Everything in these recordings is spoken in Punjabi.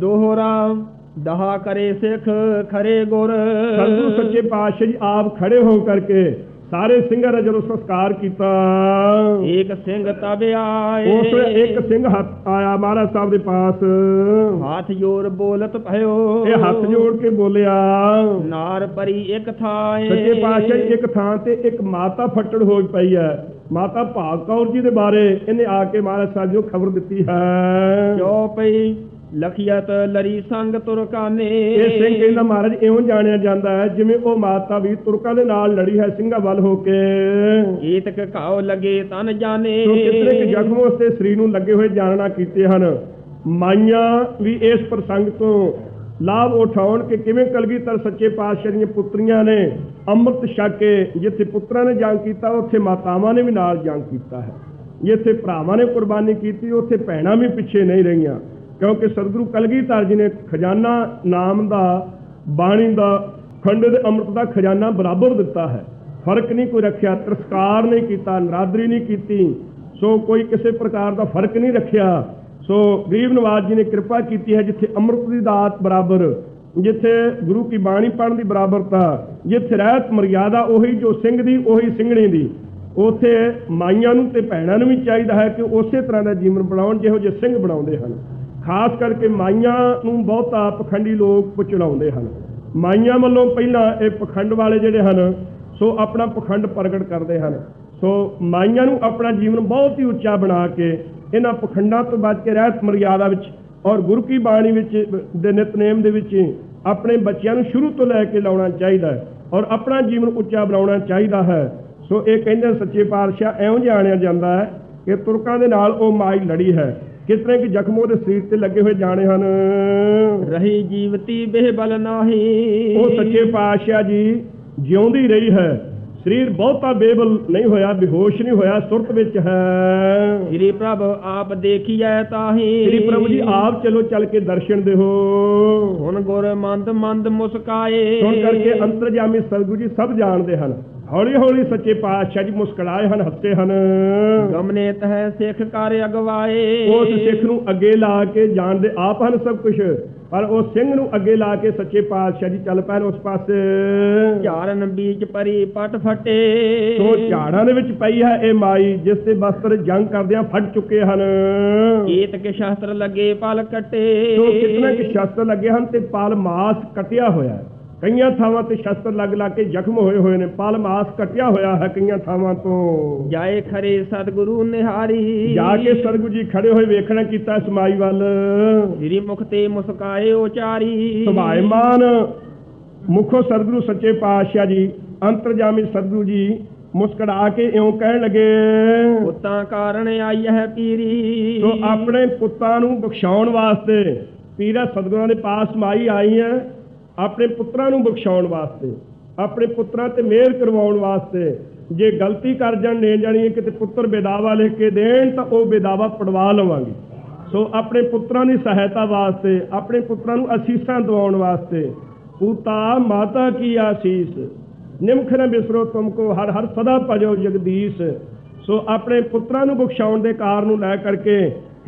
ਦੋਹਰਾ ਦਹਾ ਕਰੇ ਸਿੱਖ ਖਰੇ ਗੁਰ। ਸੰਤੂ ਸੱਚੇ ਪਾਤਸ਼ਾਹ ਜੀ ਆਪ ਖੜੇ ਹੋ ਕਰਕੇ ਸਾਰੇ ਸਿੰਘਾਂ ਦਾ ਜਦੋਂ ਸੰਸਕਾਰ ਕੀਤਾ ਏਕ ਸਿੰਘ ਤਬ ਆਏ। ਉਸ ਵੇਲੇ ਇੱਕ ਸਿੰਘ ਹੱਥ ਆਇਆ ਮਹਾਰਾਜ ਸਾਹਿਬ ਦੇ ਪਾਸ। ਹੱਥ ਜੋੜ ਬੋਲਤ ਭਇਓ। ਇਹ ਹੱਥ ਜੋੜ ਕੇ ਬੋਲਿਆ ਨਾਰ ਪਰੀ ਇੱਕ ਥਾਏ। ਸੱਚੇ ਪਾਤਸ਼ਾਹ ਜੀ ਇੱਕ ਥਾਂ ਤੇ ਇੱਕ ਮਾਤਾ ਫੱਟੜ ਹੋਈ ਪਈ ਹੈ। ਮਾਤਾ ਭਾਗ ਕੌਰ ਜੀ ਦੇ ਬਾਰੇ ਇਹਨੇ ਆ ਕੇ ਮਹਾਰਾਜ ਸਾਹਿਬ ਨੂੰ ਖਬਰ ਦਿੱਤੀ ਹੈ। ਜੋ ਪਈ? ਲਖੀਅਤ ਲਰੀ ਸੰਗ ਤੁਰਕਾਨੇ। ਇਹ ਸਿੰਘ ਕਹਿੰਦਾ ਮਹਾਰਾਜ ਇਉਂ ਜਾਣਿਆ ਜਾਂਦਾ ਹੈ ਜਿਵੇਂ ਉਹ ਮਾਤਾ ਵੀ ਤੁਰਕਾਂ ਦੇ ਨਾਲ ਲੜੀ ਹੈ ਸਿੰਘਾਂ ਵੱਲ ਹੋ ਕੇ। ਏਤਕ ਘਾਉ ਲਗੇ ਤਨ ਜਾਣੇ। ਸੋ ਕਿਤਨੇ ਕਿ ਜ਼ਖਮ ਉਸਦੇ ਸਰੀਰ ਨੂੰ ਲੱਗੇ ਹੋਏ ਜਾਣਨਾ ਕੀਤੇ ਹਨ। ਮਾਈਆਂ ਵੀ ਇਸ ਪ੍ਰਸੰਗ ਤੋਂ ਲਾਭ ਉਠਾਉਣ ਕਿ ਕਿਵੇਂ ਕਲਗੀਧਰ ਸੱਚੇ ਪਾਤਸ਼ਾਹ ਦੀਆਂ ਪੁੱਤਰੀਆਂ ਨੇ ਅੰਮ੍ਰਿਤ ਛਕ ਕੇ ਜਿੱਥੇ ਪੁੱਤਰਾਂ ਨੇ ਜੰਗ ਕੀਤਾ ਉੱਥੇ ਮਾਤਾਵਾਂ ਨੇ ਵੀ ਨਾਲ ਜੰਗ ਕੀਤਾ ਹੈ। ਜਿੱਥੇ ਭਰਾਵਾਂ ਨੇ ਕੁਰਬਾਨੀ ਕੀਤੀ ਉੱਥੇ ਭੈਣਾਂ ਵੀ ਪਿੱਛੇ ਨਹੀਂ ਰਹੀਆਂ। ਕਿਉਂਕਿ ਸਤਿਗੁਰੂ ਕਲਗੀਧਰ ਜੀ ਨੇ ਖਜ਼ਾਨਾ ਨਾਮ ਦਾ, ਬਾਣੀ ਦਾ, ਖੰਡ ਦੇ ਅੰਮ੍ਰਿਤ ਦਾ ਖਜ਼ਾਨਾ ਬਰਾਬਰ ਦਿੱਤਾ ਹੈ। ਫ਼ਰਕ ਨਹੀਂ ਕੋਈ ਰੱਖਿਆ, ਤਿਰਸਕਾਰ ਨਹੀਂ ਕੀਤਾ, ਨਰਾਦਰੀ ਨਹੀਂ ਕੀਤੀ। ਸੋ ਕੋਈ ਕਿਸੇ ਪ੍ਰਕਾਰ ਦਾ ਫ਼ਰਕ ਨਹੀਂ ਰੱਖਿਆ। ਸੋ ਗਰੀਬ ਨਵਾਜ ਜੀ ਨੇ ਕਿਰਪਾ ਕੀਤੀ ਹੈ ਜਿੱਥੇ ਅੰਮ੍ਰਿਤ ਦੀ ਦਾਤ ਬਰਾਬਰ, ਜਿੱਥੇ ਗੁਰੂ ਕੀ ਬਾਣੀ ਪੜ੍ਹਨ ਦੀ ਬਰਾਬਰਤਾ, ਜਿੱਥੇ ਰਹਿਤ ਮਰਿਆਦਾ ਉਹੀ ਜੋ ਸਿੰਘ ਦੀ ਉਹੀ ਸਿੰਘਣੀ ਦੀ। ਉਥੇ ਮਾਈਆਂ ਨੂੰ ਤੇ ਭੈਣਾਂ ਨੂੰ ਵੀ ਚਾਹੀਦਾ ਹੈ ਕਿ ਉਸੇ ਤਰ੍ਹਾਂ ਦਾ ਜੀਵਨ ਬਣਾਉਣ ਜਿਹੋ ਜਿਹੇ ਸਿੰਘ ਬਣਾਉਂਦੇ ਹਨ। ਖਾਸ ਕਰਕੇ ਮਾਈਆਂ ਨੂੰ ਬਹੁਤਾ ਪਖੰਡੀ ਲੋਕ ਪੁਚੜਾਉਂਦੇ ਹਨ। ਮਾਈਆਂ ਵੱਲੋਂ ਪਹਿਲਾਂ ਇਹ ਪਖੰਡ ਵਾਲੇ ਜਿਹੜੇ ਹਨ, ਸੋ ਆਪਣਾ ਪਖੰਡ ਪ੍ਰਗਟ ਕਰਦੇ ਹਨ। ਸੋ ਮਾਈਆਂ ਨੂੰ ਆਪਣਾ ਜੀਵਨ ਬਹੁਤ ਹੀ ਉੱਚਾ ਬਣਾ ਕੇ ਇਹਨਾਂ ਪਖੰਡਾਂ ਤੋਂ ਬਚ ਕੇ ਰਹਿਤ ਮਰਿਆਦਾ ਵਿੱਚ ਔਰ ਗੁਰੂ ਕੀ ਬਾਣੀ ਵਿੱਚ, ਦੇ ਨਿਤਨੇਮ ਦੇ ਵਿੱਚ ਆਪਣੇ ਬੱਚਿਆਂ ਨੂੰ ਸ਼ੁਰੂ ਤੋਂ ਲੈ ਕੇ ਲਾਉਣਾ ਚਾਹੀਦਾ ਹੈ ਔਰ ਆਪਣਾ ਜੀਵਨ ਉੱਚਾ ਬਣਾਉਣਾ ਚਾਹੀਦਾ ਹੈ। ਸੋ ਇਹ ਕਹਿੰਦੇ ਸੱਚੇ ਪਾਤਸ਼ਾਹ ਐਉਂ ਜਾਣਿਆ ਜਾਂਦਾ ਹੈ ਕਿ ਤੁਰਕਾਂ ਦੇ ਨਾਲ ਉਹ ਮਾਈ ਲੜੀ ਹੈ। ਕਿਸ ਤਰ੍ਹਾਂ ਕਿ ਜ਼ਖਮ ਉਹਦੇ ਸਰੀਰ ਤੇ ਲੱਗੇ ਹੋਏ ਜਾਣੇ ਹਨ? ਰਹੀ ਜੀਵਤੀ ਬੇਬਲ ਨਾਹੀ। ਉਹ ਸੱਚੇ ਪਾਤਸ਼ਾਹ ਜੀ ਜਿਉਂਦੀ ਰਹੀ ਹੈ। ਸਰੀਰ ਬਹੁਤਾ ਬੇਬਲ ਨਹੀਂ ਹੋਇਆ ਬੇਹੋਸ਼ ਨਹੀਂ ਹੋਇਆ ਸੁਰਤ ਵਿੱਚ ਹੈ। ਸ੍ਰੀ ਪ੍ਰਭ ਆਪ ਦੇਖੀਐ ਤਾਹੀ। ਸ੍ਰੀ ਪ੍ਰਭੂ ਜੀ ਆਪ ਚਲੋ ਚੱਲ ਕੇ ਦਰਸ਼ਨ ਦੇਹੋ। ਹੁਣ ਗੁਰ ਮੰਦ ਮੰਦ ਮੁਸਕਾਏ। ਸੁਣ ਕਰਕੇ ਅੰਤਰਜਾਮੀ ਸਤਿਗੁਰੂ ਜੀ ਸਭ ਜਾਣਦੇ ਹਨ। ਹੌਲੀ ਹੌਲੀ ਸੱਚੇ ਪਾਤਸ਼ਾਹ ਜੀ ਮੁਸਕਰਾਏ ਹਨ ਹੱਸੇ ਹਨ। ਗਮਨੇ ਤਹਿ ਸਿੱਖ ਕਰ ਅਗਵਾਏ। ਉਸ ਸਿੱਖ ਨੂੰ ਅੱਗੇ ਲਾ ਕੇ ਜਾਣਦੇ ਆਪ ਹਨ ਸਭ ਕੁਝ ਪਰ ਉਹ ਸਿੰਘ ਨੂੰ ਅੱਗੇ ਲਾ ਕੇ ਸੱਚੇ ਪਾਤਸ਼ਾਹ ਜੀ ਚੱਲ ਪੈਣ ਉਸ ਪਾਸੇ। ਝਾਰਨ ਬੀਚ ਪਰੀ ਪਟ ਫਟੇ। ਸੋ ਝਾੜਾਂ ਦੇ ਵਿੱਚ ਪਈ ਹੈ ਇਹ ਮਾਈ ਜਿਸ ਤੇ ਬਸਤਰ ਜੰਗ ਕਰਦਿਆਂ ਫਟ ਚੁੱਕੇ ਹਨ। ਏਤ ਕੇ ਸ਼ਾਸਤਰ ਲੱਗੇ ਪਲ ਕੱਟੇ। ਸੋ ਕਿਤਨੇ ਕਿ ਸ਼ਸਤਰ ਲੱਗੇ ਹਨ ਤੇ ਪਾਲ ਮਾਸ ਕਟਿਆ ਹੋਇਆ ਹੈ। ਕਈਆਂ ਥਾਵਾਂ ਤੇ ਸ਼ਸਤਰ ਲੱਗ ਲੱਗ ਕੇ ਜ਼ਖਮ ਹੋਏ ਹੋਏ ਨੇ ਪਾਲ ਮਾਸ ਕਟਿਆ ਹੋਇਆ ਹੈ ਕਈਆਂ ਥਾਵਾਂ ਤੋਂ। ਜਾਏ ਖਰੇ ਸਤਿਗੁਰੂ ਨਿਹਾਰੀ। ਜਾ ਕੇ ਸਰਗੁਰੂ ਜੀ ਖੜੇ ਹੋਏ ਵੇਖਣਾ ਕੀਤਾ ਇਸ ਮਾਈ ਵੱਲ। ਸ੍ਰੀ ਮੁਖ ਤੇ ਮੁਸਕਾਏ ਉਚਾਰੀ। ਸੁਭਾਇਮਾਨ ਮੁਖੋ ਸਤਿਗੁਰੂ ਸੱਚੇ ਪਾਤਸ਼ਾਹ ਜੀ ਅੰਤਰਜਾਮੀ ਸਤਿਗੁਰੂ ਜੀ ਮੁਸਕਰਾ ਕੇ ਇਉਂ ਕਹਿਣ ਲੱਗੇ। ਪੁੱਤਾਂ ਕਾਰਨ ਆਈ ਹੈ ਪੀਰੀ। ਸੋ ਆਪਣੇ ਪੁੱਤਾਂ ਨੂੰ ਬਖਸ਼ਾਉਣ ਵਾਸਤੇ ਪੀਰਾ ਸਤਿਗੁਰਾਂ ਦੇ ਪਾਸ ਮਾਈ ਆਈ ਹੈ। ਆਪਣੇ ਪੁੱਤਰਾਂ ਨੂੰ ਬਖਸ਼ਾਉਣ ਵਾਸਤੇ, ਆਪਣੇ ਪੁੱਤਰਾਂ ਤੇ ਮਿਹਰ ਕਰਵਾਉਣ ਵਾਸਤੇ, ਜੇ ਗਲਤੀ ਕਰ ਜਾਣ ਲੈ ਜਾਣੀ ਕਿਤੇ ਪੁੱਤਰ ਬੇਦਾਵਾ ਲਿਖ ਕੇ ਦੇਣ, ਤਾਂ ਉਹ ਬੇਦਾਵਾ ਪੜਵਾ ਲਵਾਂਗੇ। ਸੋ ਆਪਣੇ ਪੁੱਤਰਾਂ ਦੀ ਸਹਾਇਤਾ ਵਾਸਤੇ, ਆਪਣੇ ਪੁੱਤਰਾਂ ਨੂੰ ਅਸੀਸਾਂ ਦਿਵਾਉਣ ਵਾਸਤੇ, ਪੂਤਾ ਮਾਤਾ ਕੀ ਆਸੀਸ, ਨਿਮਖ ਨ ਬਿਸਰੋ ਤੁਮਕੋ ਹਰ ਹਰ ਸਦਾ ਭਜੋ ਜਗਦੀਸ਼। ਸੋ ਆਪਣੇ ਪੁੱਤਰਾਂ ਨੂੰ ਬਖਸ਼ਾਉਣ ਦੇ ਕਾਰਨ ਨੂੰ ਲੈ ਕਰਕੇ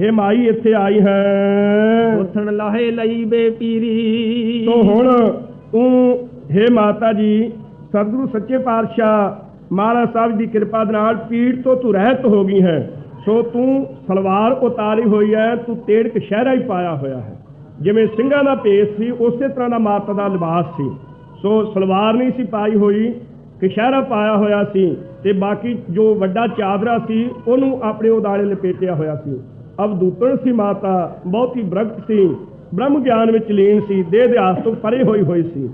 ਹੇ ਮਾਈ ਇੱਥੇ ਆਈ ਹੈ। ਉਥਣ ਲਾਹੇ ਲਈ ਬੇ ਪੀਰੀ ਸੋ ਹੁਣ ਤੂੰ ਹੇ ਮਾਤਾ ਜੀ ਸਤਿਗੁਰੂ ਸੱਚੇ ਪਾਤਸ਼ਾਹ ਮਹਾਰਾਜ ਸਾਹਿਬ ਦੀ ਕਿਰਪਾ ਦੇ ਨਾਲ ਪੀੜ ਤੋਂ ਤੂੰ ਰਹਿਤ ਹੋ ਗਈ ਹੈ। ਸੋ ਤੂੰ ਸਲਵਾਰ ਉਤਾਰੀ ਹੋਈ ਹੈ ਤੂੰ ਤੇੜਕ ਸ਼ਹਿਰਾ ਹੀ ਪਾਇਆ ਹੋਇਆ ਹੈ। ਜਿਵੇਂ ਸਿੰਘਾਂ ਦਾ ਭੇਸ ਸੀ ਉਸੇ ਤਰ੍ਹਾਂ ਦਾ ਮਾਤਾ ਦਾ ਲਿਬਾਸ ਸੀ। ਸੋ ਸਲਵਾਰ ਨਹੀਂ ਸੀ ਪਾਈ ਹੋਈ ਕਸ਼ਹਿਰਾ ਪਾਇਆ ਹੋਇਆ ਸੀ ਤੇ ਬਾਕੀ ਜੋ ਵੱਡਾ ਚਾਦਰਾ ਸੀ ਉਹਨੂੰ ਆਪਣੇ ਉਦਾਲੇ ਲਪੇਟਿਆ ਹੋਇਆ ਸੀ। ਅਵਦੂਤਣ ਸੀ ਮਾਤਾ ਬਹੁਤੀ ਬ੍ਰਗਟ ਸੀ। ਬ੍ਰਹਮ ਗਿਆਨ ਵਿੱਚ ਲੀਨ ਸੀ ਦੇਹ ਦਿਆਸ ਤੋਂ ਪਰੇ ਹੋਈ ਹੋਈ ਸੀ।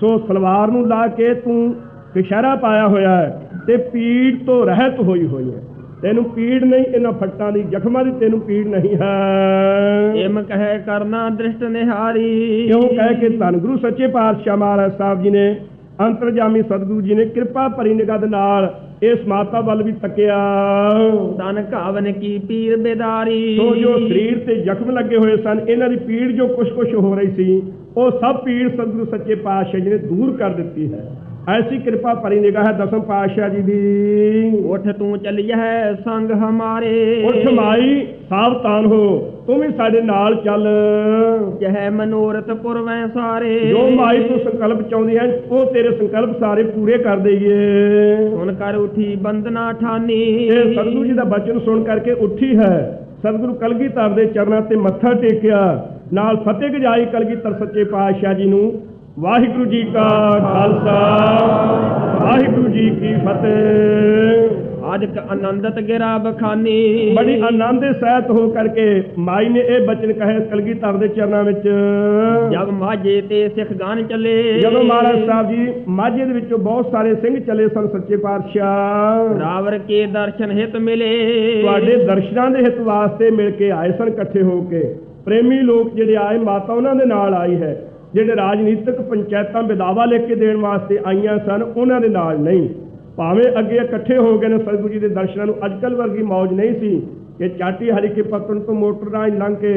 ਸੋ ਸਲਵਾਰ ਨੂੰ ਲਾ ਕੇ ਤੂੰ ਕਸ਼ਹਿਰਾ ਪਾਇਆ ਹੋਇਆ ਹੈ ਤੇ ਪੀੜ ਤੋਂ ਰਹਿਤ ਹੋਈ ਹੋਈ ਹੈ। ਤੈਨੂੰ ਪੀੜ ਨਹੀਂ ਇਹਨਾਂ ਫੱਟਾਂ ਦੀ ਜ਼ਖਮਾਂ ਦੀ ਤੈਨੂੰ ਪੀੜ ਨਹੀਂ ਹੈ। ਇਮ ਕਹੈ ਕਰਨਾ ਦ੍ਰਿਸ਼ਟ ਨਿਹਾਰੀ। ਕਿਉਂ? ਕਹਿ ਕੇ ਧੰਨ ਗੁਰੂ ਸੱਚੇ ਪਾਤਸ਼ਾਹ ਮਹਾਰਾਜ ਸਾਹਿਬ ਜੀ ਨੇ ਅੰਤਰਜਾਮੀ ਸਤਿਗੁਰੂ ਜੀ ਨੇ ਕਿਰਪਾ ਭਰੀ ਨਿਗਾਹ ਦੇ ਨਾਲ ਇਸ ਮਾਤਾ ਵੱਲ ਵੀ ਤੱਕਿਆ। ਤਨ ਘਾਵਨ ਕੀ ਪੀਰ ਬੇਦਾਰੀ? ਸੋ ਜੋ ਸਰੀਰ ਤੇ ਜ਼ਖਮ ਲੱਗੇ ਹੋਏ ਸਨ ਇਹਨਾਂ ਦੀ ਪੀੜ ਜੋ ਕੁਛ ਕੁਛ ਹੋ ਰਹੀ ਸੀ ਉਹ ਸਭ ਪੀੜ ਸਤਿਗੁਰੂ ਸੱਚੇ ਪਾਤਸ਼ਾਹ ਜੀ ਨੇ ਦੂਰ ਕਰ ਦਿੱਤੀ ਹੈ। ਐਸੀ ਕਿਰਪਾ ਭਰੀ ਨਿਗਾਹ ਦਸਮ ਪਾਤਸ਼ਾਹ ਜੀ ਦੀ। ਉਠ ਤੂੰ ਚੱਲੀਐ ਸੰਗ ਹਮਾਰੇ। ਉੱਠ ਮਾਈ ਸਾਵਧਾਨ ਹੋ ਤੂੰ ਵੀ ਸਾਡੇ ਨਾਲ ਚੱਲ। ਜਹ ਮਨੋਰਥ ਪੁਰਵੈ ਸਾਰੇ। ਜੋ ਮਾਈ ਤੂੰ ਸੰਕਲਪ ਚਾਹੁੰਦੀ ਹੈ ਉਹ ਤੇਰੇ ਸੰਕਲਪ ਸਾਰੇ ਪੂਰੇ ਕਰ ਦੇਈਏ। ਸੁਣ ਕਰ ਉਠੀ ਬੰਦਨਾ ਠਾਨੀ। ਇਹ ਸਤਿਗੁਰੂ ਜੀ ਦਾ ਬਚਨ ਸੁਣ ਕਰਕੇ ਉੱਠੀ ਹੈ। ਸਤਿਗੁਰੂ ਕਲਗੀਧਰ ਦੇ ਚਰਨਾਂ ਤੇ ਮੱਥਾ ਟੇਕਿਆ। ਨਾਲ ਫਤਿਹ ਗਜਾਈ ਕਲਗੀਧਰ ਸੱਚੇ ਪਾਤਸ਼ਾਹ ਜੀ ਨੂੰ। ਵਾਹਿਗੁਰੂ ਜੀ ਕਾ ਖਾਲਸਾ ਵਾਹਿਗੁਰੂ ਜੀ ਕੀ ਫਤਿਹ। ਆਦਿਕ ਆਨੰਦਤ ਗਿਰਾ ਬਖਾਨੀ। ਬੜੀ ਆਨੰਦ ਸਹਿਤ ਹੋ ਕਰਕੇ ਮਾਈ ਨੇ ਇਹ ਬਚਨ ਕਹੇ ਕਲਗੀਧਰ ਦੇ ਚਰਨਾਂ ਵਿੱਚ। ਜਬ ਮਾਝੇ ਤੇ ਸਿੱਖ ਗਾਨ ਚੱਲੇ। ਜਦੋਂ ਮਹਾਰਾਜ ਸਾਹਿਬ ਜੀ ਮਾਝੇ ਦੇ ਵਿੱਚੋਂ ਬਹੁਤ ਸਾਰੇ ਸਿੰਘ ਚੱਲੇ ਸਨ ਸੱਚੇ ਪਾਤਸ਼ਾਹ। ਰਾਵਰ ਕੇ ਦਰਸ਼ਨ ਹਿਤ ਮਿਲੇ। ਤੁਹਾਡੇ ਦਰਸ਼ਨਾਂ ਦੇ ਹਿੱਤ ਵਾਸਤੇ ਮਿਲ ਕੇ ਆਏ ਸਨ ਇਕੱਠੇ ਹੋ ਕੇ। ਪ੍ਰੇਮੀ ਲੋਕ ਜਿਹੜੇ ਆਏ ਮਾਤਾ ਉਹਨਾਂ ਦੇ ਨਾਲ ਆਈ ਹੈ। ਜਿਹੜੇ ਰਾਜਨੀਤਿਕ ਪੰਚਾਇਤਾਂ ਵਿਦਾਵਾ ਲੈ ਕੇ ਦੇਣ ਵਾਸਤੇ ਆਈਆਂ ਸਨ, ਉਹਨਾਂ ਦੇ ਨਾਲ ਨਹੀਂ। ਭਾਵੇਂ ਅੱਗੇ ਇਕੱਠੇ ਹੋ ਗਏ ਨੇ, ਸਤਿਗੁਰੂ ਜੀ ਦੇ ਦਰਸ਼ਨਾਂ ਨੂੰ ਅੱਜਕੱਲ ਵਰਗੀ ਮੌਜ ਨਹੀਂ ਸੀ ਕਿ ਚਾਟੀ ਹਰੀ ਕੇ ਪੱਤਨ ਤੋਂ ਮੋਟਰ ਰਾਹੀਂ ਲੰਘ ਕੇ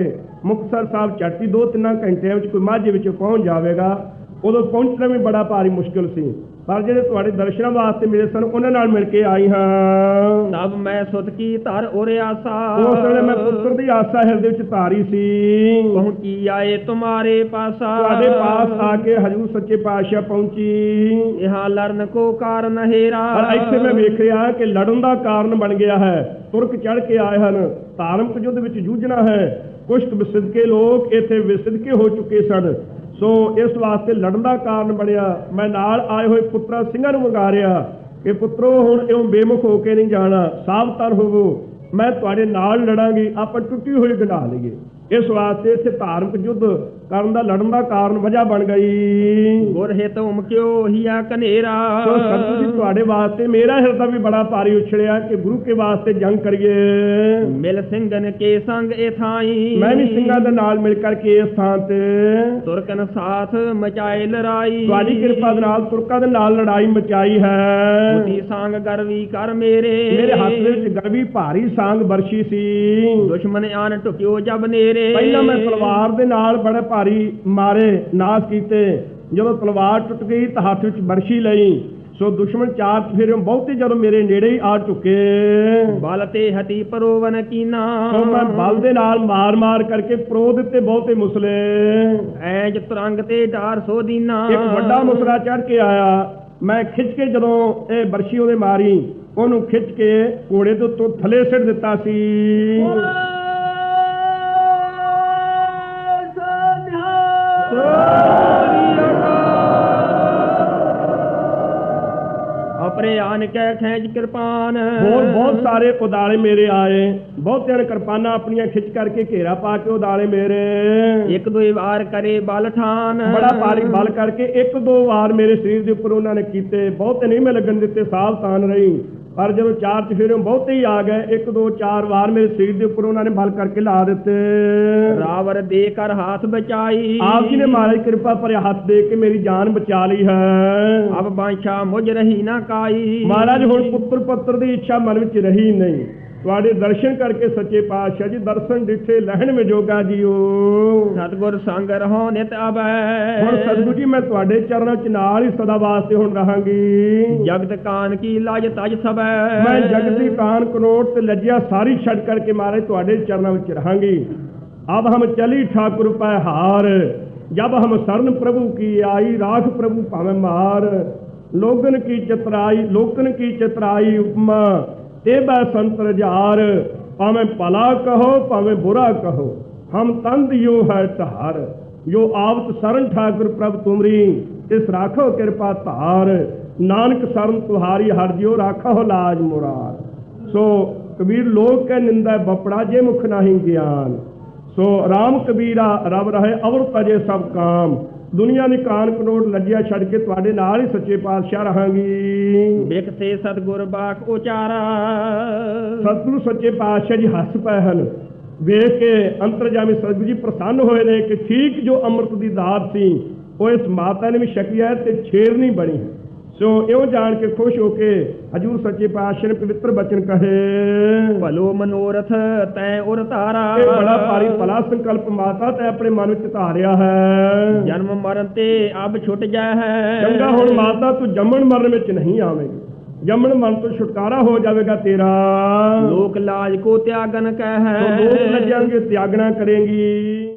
ਮੁਕਤਸਰ ਸਾਹਿਬ ਚਾਟੀ ਦੋ ਤਿੰਨਾਂ ਘੰਟਿਆਂ ਵਿੱਚ ਕੋਈ ਮਾਝੇ ਵਿੱਚ ਪਹੁੰਚ ਜਾਵੇਗਾ। ਉਦੋਂ ਪਹੁੰਚਣਾ ਵੀ ਬੜਾ ਭਾਰੀ ਮੁਸ਼ਕਲ ਸੀ। ਪਰ ਜਿਹੜੇ ਤੁਹਾਡੇ ਦਰਸ਼ਨਾਂ ਵਾਸਤੇ ਮਿਲੇ ਸਨ ਉਹਨਾਂ ਨਾਲ ਮਿਲ ਕੇ ਆਈ ਹਾਂ। ਤਬ ਮੈਂ ਸੁਤ ਕੀ ਧਰ ਉਰੇ ਆਸਾ। ਉਸ ਵੇਲੇ ਮੈਂ ਪੁੱਤਰ ਦੀ ਆਸਾ ਹਿਰਦੇ ਵਿੱਚ ਧਾਰੀ ਸੀ। ਪਹੁੰਚੀ ਆਏ ਤੁਮਾਰੇ ਪਾਸਾ। ਤੁਹਾਡੇ ਪਾਸ ਆ ਕੇ ਹਜੂਰ ਸੱਚੇ ਪਾਤਸ਼ਾਹ ਪਹੁੰਚੀ। ਇਹਾਂ ਲਰਨ ਕੋ ਕਾਰਨ ਹੇਰਾ। ਪਰ ਇੱਥੇ ਮੈਂ ਵੇਖਿਆ ਕਿ ਲੜਨ ਦਾ ਕਾਰਨ ਬਣ ਗਿਆ ਹੈ। ਤੁਰਕ ਚੜ ਕੇ ਆਏ ਹਨ। ਧਾਰਮਿਕ ਯੁੱਧ ਵਿੱਚ ਜੂਝਣਾ ਹੈ। ਕੁਝ ਵਿਸਿਦਕੇ ਲੋਕ ਇੱਥੇ ਵਿਸਿਦਕੇ ਹੋ ਚੁੱਕੇ ਸਨ। ਸੋ ਇਸ ਵਾਸਤੇ ਲੜਨ ਦਾ ਕਾਰਨ ਬਣਿਆ। ਮੈਂ ਨਾਲ ਆਏ ਹੋਏ ਪੁੱਤਰਾ ਸਿੰਘਾਂ ਨੂੰ ਮੰਗਾ ਰਿਹਾ ਕਿ ਪੁੱਤਰੋ, ਹੁਣ ਇਉਂ ਬੇਮੁਖ ਹੋ ਕੇ ਨਹੀਂ ਜਾਣਾ। ਸਾਵਧਾਨ ਹੋਵੋ। ਮੈਂ ਤੁਹਾਡੇ ਨਾਲ ਲੜਾਂਗੀ। ਆਪਾਂ ਟੁੱਟੀ ਹੋਈ ਗਨਾ ਲਈਏ। ਇਸ ਵਾਸਤੇ ਇੱਥੇ ਧਾਰਮਿਕ ਯੁੱਧ ਕਰਨ ਦਾ ਲੜਨ ਦਾ ਕਾਰਨ ਵਜ੍ਹਾ ਬਣ ਗਈ। ਗੁਰ ਹਿਤ ਉਮਕਿਓ ਹੀਆ ਕਨੇਰਾ ਸੋ ਸਤਿਗੁਰੂ ਜੀ ਤੁਹਾਡੇ ਵਾਸਤੇ ਮੇਰਾ ਹਿਰਦਾ ਵੀ ਬੜਾ ਭਾਰੀ ਉਛੜਿਆ ਕਿ ਗੁਰੂ ਕੇ ਵਾਸਤੇ ਜੰਗ ਕਰੀਏ। ਮਿਲ ਸਿੰਘਨ ਕੇ ਸੰਗ ਇਹ ਥਾਈ। ਮੈਂ ਵੀ ਸਿੰਘਾਂ ਦੇ ਨਾਲ ਮਿਲ ਕਰਕੇ ਇਸ ਥਾਂ ਤੇ। ਤੁਰਕਨ ਸਾਥ ਮਚਾਏ ਲੜਾਈ। ਤੁਹਾਡੀ ਕਿਰਪਾ ਦੇ ਨਾਲ ਤੁਰਕਾਂ ਦੇ ਨਾਲ ਲੜਾਈ ਮਚਾਈ ਹੈ। ਉਤੀ ਸੰਗ ਗਰਵੀ ਕਰ ਮੇਰੇ। ਮੇਰੇ ਹੱਥ ਵਿੱਚ ਗਰਵੀ ਭਾਰੀ ਸਾਂਗ ਬਰਸ਼ੀ ਸੀ। ਦੁਸ਼ਮਨ ਆਨ ਟੁਕਿਓ ਜਬ ਨੇਰੇ। ਪਹਿਲਾਂ ਮੈਂ ਤਲਵਾਰ ਦੇ ਨਾਲ ਬੜੇ ਭਾਰੀ ਮਾਰੇ ਨਾਸ ਕੀਤੇ। ਜਦੋਂ ਤਲਵਾਰ ਟੁੱਟ ਗਈ ਤਾਂ ਹੱਥ ਵਿੱਚ ਬਰਸ਼ੀ ਲਈ। ਸੋ ਦੁਸ਼ਮਣ ਚਾਰ ਫਿਰ ਬਹੁਤੇ ਜਦੋਂ ਮੇਰੇ ਨੇੜੇ ਹੀ ਆ ਚੁੱਕੇ। ਬਲ ਤੇ ਹਤੀ ਪਰੋਵਨ ਕੀਨਾ। ਸੋ ਮੈਂ ਬਲ ਦੇ ਨਾਲ ਮਾਰ-ਮਾਰ ਕਰਕੇ ਪ੍ਰੋ ਦਿੱਤੇ ਬਹੁਤੇ ਮੁਸਲੇ। ਐਜ ਤੁਰੰਗ ਤੇ ਡਾਰ ਸੋ ਦੀਨਾ। ਇੱਕ ਵੱਡਾ ਮੁਸਰਾ ਚੜ ਕੇ ਆਇਆ। ਮੈਂ ਖਿੱਚ ਕੇ ਜਦੋਂ ਇਹ ਬਰਸ਼ੀ ਉਹਦੇ ਮਾਰੀ ਉਹਨੂੰ ਖਿੱਚ ਕੇ ਦੇ ਉੱਤੋਂ ਥੱਲੇ ਸਿੱਟ ਦਿੱਤਾ ਸੀ। ਅਪਰੇ ਆਨ ਕੈ ਖੈਜ ਕਿਰਪਾਨ। ਹੋਰ ਬਹੁਤ ਸਾਰੇ ਉਦਾਲੇ ਮੇਰੇ ਆਏ। ਬਹੁਤਿਆਂ ਨੇ ਕਿਰਪਾਨਾਂ ਆਪਣੀਆਂ ਖਿੱਚ ਕਰਕੇ ਘੇਰਾ ਪਾ ਕੇ ਉਦਾਲੇ ਮੇਰੇ। ਇੱਕ ਦੋ ਵਾਰ ਕਰੇ ਬਲ ਠਾਨ। ਬੜਾ ਭਾਰੀ ਬਲ ਕਰਕੇ ਇੱਕ ਦੋ ਵਾਰ ਮੇਰੇ ਸਰੀਰ ਦੇ ਉੱਪਰ ਉਹਨਾਂ ਨੇ ਕੀਤੇ। ਬਹੁਤੇ ਨਹੀਂ ਮੈਂ ਲੱਗਣ ਦਿੱਤੇ ਸਾਵਧਾਨ ਰਹੀ। ਪਰ ਜਦੋਂ ਚਾਰ ਚਫੇਰੇ ਬਹੁਤੇ ਹੀ ਆ ਗਏ ਇੱਕ ਦੋ ਚਾਰ ਵਾਰ ਮੇਰੇ ਸਰੀਰ ਦੇ ਉੱਪਰ ਉਹਨਾਂ ਨੇ ਬਲ ਕਰਕੇ ਲਾ ਦਿੱਤੇ। ਰਾਵਰ ਦੇ ਕਰ ਹਾਥ ਬਚਾਈ। ਆਪ ਜੀ ਨੇ ਮਹਾਰਾਜ ਕਿਰਪਾ ਭਰਿਆ ਹੱਥ ਦੇ ਕੇ ਮੇਰੀ ਜਾਨ ਬਚਾ ਲਈ ਹੈ। ਅਬ ਬਾਂਛਾ ਮੁਝ ਰਹੀ ਨਾ ਕਾਈ। ਮਹਾਰਾਜ ਹੁਣ ਪੁੱਤਰ ਪੁੱਤਰ ਦੀ ਇੱਛਾ ਮਨ ਵਿੱਚ ਰਹੀ ਨਹੀਂ। ਤੁਹਾਡੇ ਦਰਸ਼ਨ ਕਰਕੇ ਸੱਚੇ ਪਾਤਸ਼ਾਹ ਜੀ ਦਰਸ਼ਨ ਦਿੱਥੇ ਲਹਿਣ ਮੇ ਜੋਗਾ ਜੀਓ ਸਤਗੁਰ ਸੰਗ ਰਹੋ ਨਿਤ ਅਬੈ ਹੁਣ ਸਤਿਗੁਰੂ ਜੀ ਮੈਂ ਤੁਹਾਡੇ ਚਰਨਾਂ 'ਚ ਨਾਲ ਹੀ ਸਦਾ ਵਾਸਤੇ ਹੁਣ ਰਹਾਂਗੀ ਜਗਤ ਕਾਨ ਕੀ ਲਾਜ ਤਜ ਸਬੈ ਮੈਂ ਜਗਤੀ ਕਾਨ ਕਨੋਟ ਤੇ ਲੱਜਿਆ ਸਾਰੀ ਛੱਡ ਕਰਕੇ ਮਹਾਰਾਜ ਤੁਹਾਡੇ ਚਰਨਾਂ ਵਿੱਚ ਰਹਾਂਗੀ ਅਬ ਹਮ ਚਲੀ ਠਾਕੁਰ ਪੈ ਹਾਰ ਜਬ ਹਮ ਸਰਨ ਪ੍ਰਭੂ ਕੀ ਆਈ ਰਾਖ ਪ੍ਰਭੂ ਭਾਵੇਂ ਮਾਰ ਲੋਗਨ ਕੀ ਚਤਰਾਈ ਲੋਕਨ ਕੀ ਚਤਰਾਈ ਉਪਮਾ ਤੇ ਸੰਤ ਰਜਾਰ ਭਾਵੇਂ ਭਲਾ ਕਹੋ, ਭਾਵੇਂ ਬੁਰਾ ਕਹੋ, ਹਮ ਤੰਦ ਯੋ ਹੈ ਧਾਰ। ਜੋ ਆਵਤ ਸਰਨ ਠਾਕੁਰ ਪ੍ਰਭ ਤੁਮਰੀ ਇਸ ਰਾਖੋ ਕਿਰਪਾ ਧਾਰ। ਨਾਨਕ ਸਰਨ ਤੁਹਾਰੀ ਹਰ ਜਿਉ ਰਾਖੋ ਲਾਜ ਮੁਰਾਰ। ਸੋ ਕਬੀਰ ਲੋਕ ਕੈ ਨਿੰਦਾ ਬਪੜਾ ਜੇ ਮੁਖ ਨਾਹੀ ਗਿਆਨ। ਸੋ ਰਾਮ ਕਬੀਰਾ, ਰਬ ਰਹੇ ਅਵਰ ਤਜੇ ਸਭ ਕਾਮ। ਦੁਨੀਆ ਦੀ ਕਾਨ ਕਨੋੜ ਲੱਜਿਆ ਛੱਡ ਕੇ ਤੁਹਾਡੇ ਨਾਲ ਹੀ ਸੱਚੇ ਪਾਤਸ਼ਾਹ ਰਹਾਂਗੀ। ਬਿਕਸੇ ਸਤਗੁਰ ਬਾਖ ਉਚਾਰਾ। ਸਤਿਗੁਰੂ ਸੱਚੇ ਪਾਤਸ਼ਾਹ ਜੀ ਹੱਸ ਪਏ ਹਨ। ਵੇਖ ਕੇ ਅੰਤਰਜਾਮੀ ਸਤਿਗੁਰੂ ਜੀ ਪ੍ਰਸੰਨ ਹੋਏ ਨੇ ਕਿ ਠੀਕ ਜੋ ਅੰਮ੍ਰਿਤ ਦੀ ਦਾਤ ਸੀ ਉਹ ਇਸ ਮਾਤਾ ਨੇ ਵੀ ਛਕੀ ਹੈ ਤੇ ਛੇਰ ਨਹੀਂ ਬਣੀ। ਸੋ ਇਉਂ ਜਾਣ ਕੇ ਖੁਸ਼ ਹੋ ਕੇ ਹਜੂਰ ਸੱਚੇ ਪਾਤਸ਼ਾਹ ਨੇ ਪਵਿੱਤਰ ਬਚਨ ਕਹੇ ਭਲੋ ਮਨੋਰਥ ਤੈ ਉਰ ਧਾਰਾ। ਇਹ ਬੜਾ ਭਾਰੀ ਭਲਾ ਸੰਕਲਪ ਮਾਤਾ ਤੇ ਆਪਣੇ ਮਨ ਵਿੱਚ ਧਾਰਿਆ ਹੈ। ਜਨਮ ਮਰਨ ਤੇ ਅਬ ਛੁੱਟ ਜਾ ਹੈ। ਚੰਗਾ ਹੁਣ ਮਾਤਾ ਤੂੰ ਜੰਮਣ ਮਰਨ ਵਿੱਚ ਨਹੀਂ ਆਵੇਂਗੀ। ਜੰਮਣ ਮਰਨ ਤੋਂ ਛੁਟਕਾਰਾ ਹੋ ਜਾਵੇਗਾ ਤੇਰਾ। ਲੋਕ ਲਾਜ ਕੋ ਤਿਆਗਨ ਤੋ ਲੋਕ ਕਹਿ ਲੱਜਾਂਗੇ ਤਿਆਗਣਾ ਕਰੇਗੀ।